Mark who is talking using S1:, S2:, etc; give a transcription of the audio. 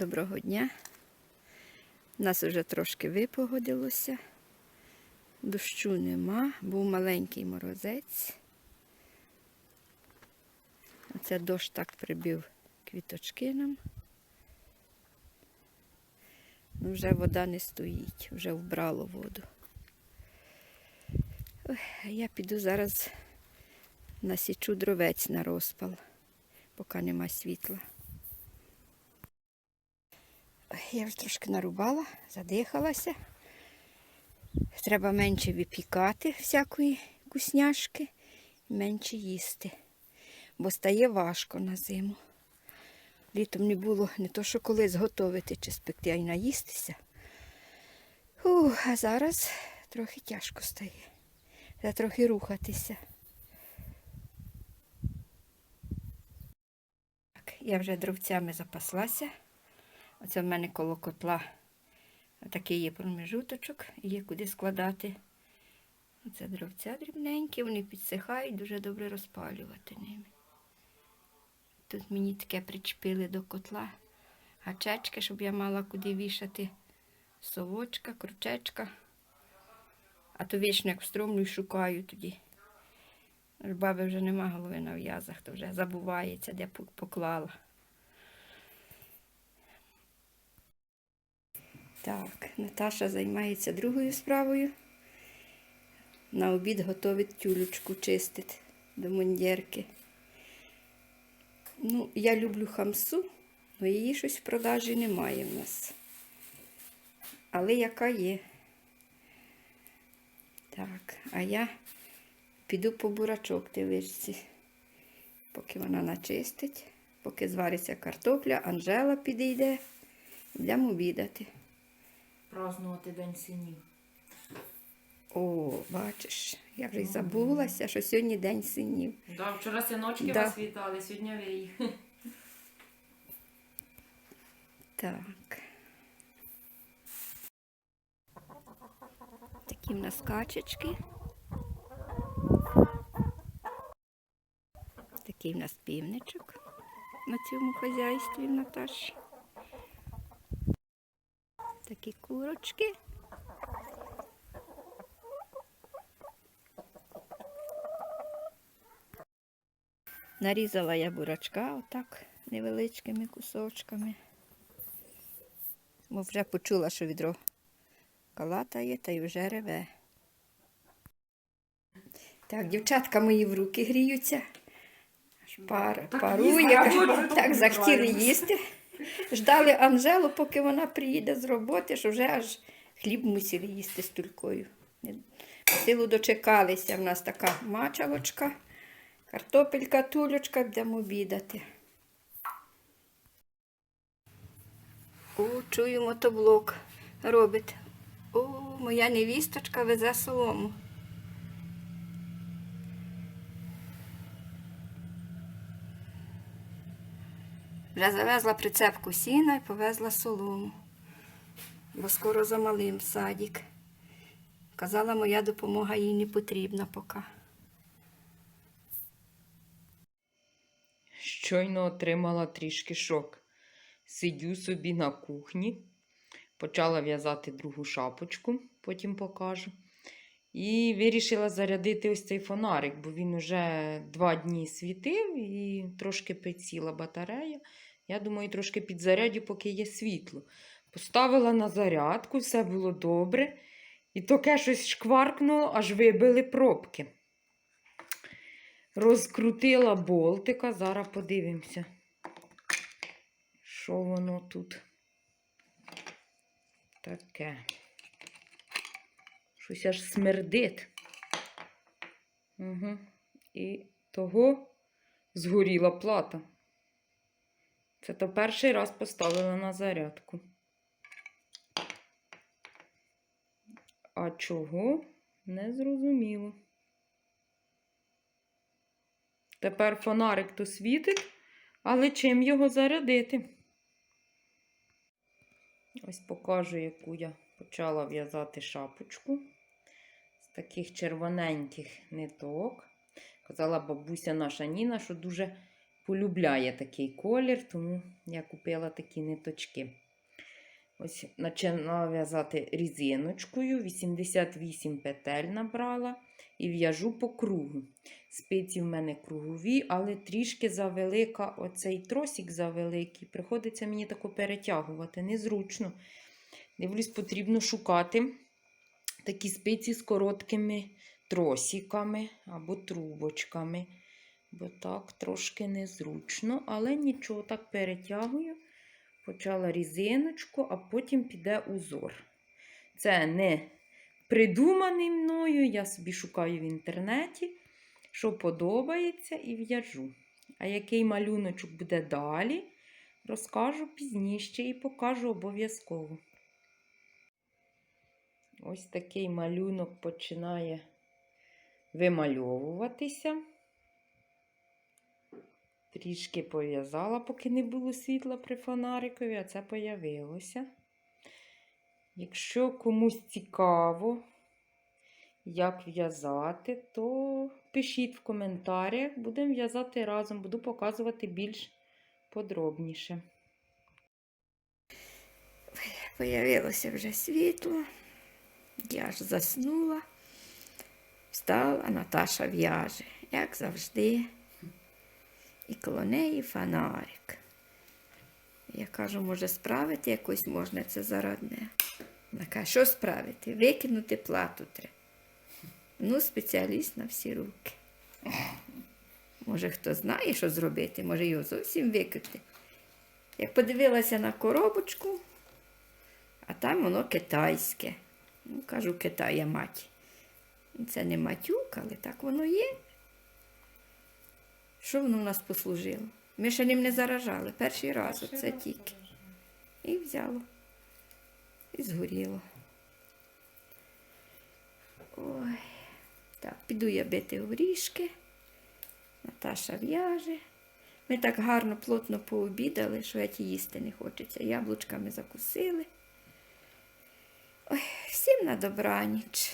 S1: Доброго дня. У нас вже трошки випогодилося. Дощу нема, був маленький морозець. Оце дощ так прибив квіточки нам. Ну, вже вода не стоїть, вже вбрало воду. Я піду зараз насічу дровець на розпал, поки нема світла. Я вже трошки нарубала, задихалася. Треба менше випікати всякої вкусняшки, менше їсти, бо стає важко на зиму. Літом не було не то, що коли зготовити чи спекти, а й наїстися. Ух, а зараз трохи тяжко стає. Треба трохи рухатися. Так, я вже дровцями запаслася. Оце в мене коло котла такий є промежуточок, є куди складати. Оце дровця дрібненькі, вони підсихають, дуже добре розпалювати ними. Тут мені таке причепили до котла гачечки, щоб я мала куди вішати совочка, крючечка. А то вічно як встромлю і шукаю тоді. Баби вже нема голови на в'язах, то вже забувається, де поклала. Так, Наташа займається другою справою. На обід готовить тюлечку чистить до мундірки. Ну, я люблю хамсу, але її щось в продажі немає в нас. Але яка є. Так, а я піду по бурачок теличці, поки вона начистить, поки звариться картопля, Анжела підійде, йдемо обідати.
S2: Празднувати День синів.
S1: О, бачиш, я вже й забулася, що сьогодні день синів.
S2: Да, вчора синочки
S1: Да.
S2: вас вітали, сьогодні ви їх.
S1: Так. Такі в нас качечки. Такий в нас півничок на цьому хазяйстві в Наташі. Такі курочки. Нарізала я бурачка отак невеличкими кусочками. Бо вже почула, що відро калатає та й вже реве. Так, дівчатка мої в руки гріються. Пар, парує, так захотіли їсти. Ждали Анжелу, поки вона приїде з роботи, що вже аж хліб мусили їсти з тулькою. Силу дочекалися. В нас така мачавочка, картопелька, тулечка, будемо обідати. О, чую, мотоблок робить. О, моя невісточка везе солому. Вже завезла прицепку сіна і повезла солому. Бо скоро за малим садик. Казала, моя допомога їй не потрібна поки.
S2: Щойно отримала трішки шок. Сидю собі на кухні, почала в'язати другу шапочку, потім покажу. І вирішила зарядити ось цей фонарик, бо він уже два дні світив і трошки присіла батарея. Я думаю, трошки підзарядю, поки є світло. Поставила на зарядку, все було добре. І таке щось шкваркнуло, аж вибили пробки. Розкрутила болтика, зараз подивимося, що воно тут таке. Щось аж смердить. Угу. І того згоріла плата. Це то перший раз поставила на зарядку. А чого? Не зрозуміло. Тепер фонарик то світить, але чим його зарядити? Ось покажу, яку я почала в'язати шапочку таких червоненьких ниток. Казала бабуся наша Ніна, що дуже полюбляє такий колір, тому я купила такі ниточки. Ось почала в'язати різиночкою, 88 петель набрала і в'яжу по кругу. Спиці в мене кругові, але трішки завелика оцей тросик завеликий. Приходиться мені тако перетягувати, незручно. Дивлюсь, потрібно шукати такі спиці з короткими тросиками або трубочками. Бо так трошки незручно, але нічого, так перетягую. Почала різиночку, а потім піде узор. Це не придуманий мною, я собі шукаю в інтернеті, що подобається, і в'яжу. А який малюночок буде далі, розкажу пізніше і покажу обов'язково. Ось такий малюнок починає вимальовуватися. Трішки пов'язала, поки не було світла при фонарикові, а це появилося. Якщо комусь цікаво, як в'язати, то пишіть в коментарях, будемо в'язати разом, буду показувати більш подробніше.
S1: Появилося вже світло. Я ж заснула. Встала, Наташа в'яже, як завжди. І коло неї фонарик. Я кажу, може, справити якось можна це зарадне. Вона каже, що справити? Викинути плату треба. Ну, спеціаліст на всі руки. Може, хто знає, що зробити, може його зовсім викинути. Як подивилася на коробочку, а там воно китайське. Ну, кажу, Китая мать. Це не матюк, але так воно є. Що воно в нас послужило? Ми ще ним не заражали. Перший раз оце тільки. І взяло. І згоріло. Ой. Так, піду я бити горішки. Наташа в'яже. Ми так гарно, плотно пообідали, що геть їсти не хочеться. Яблучками закусили. Всім на добраніч.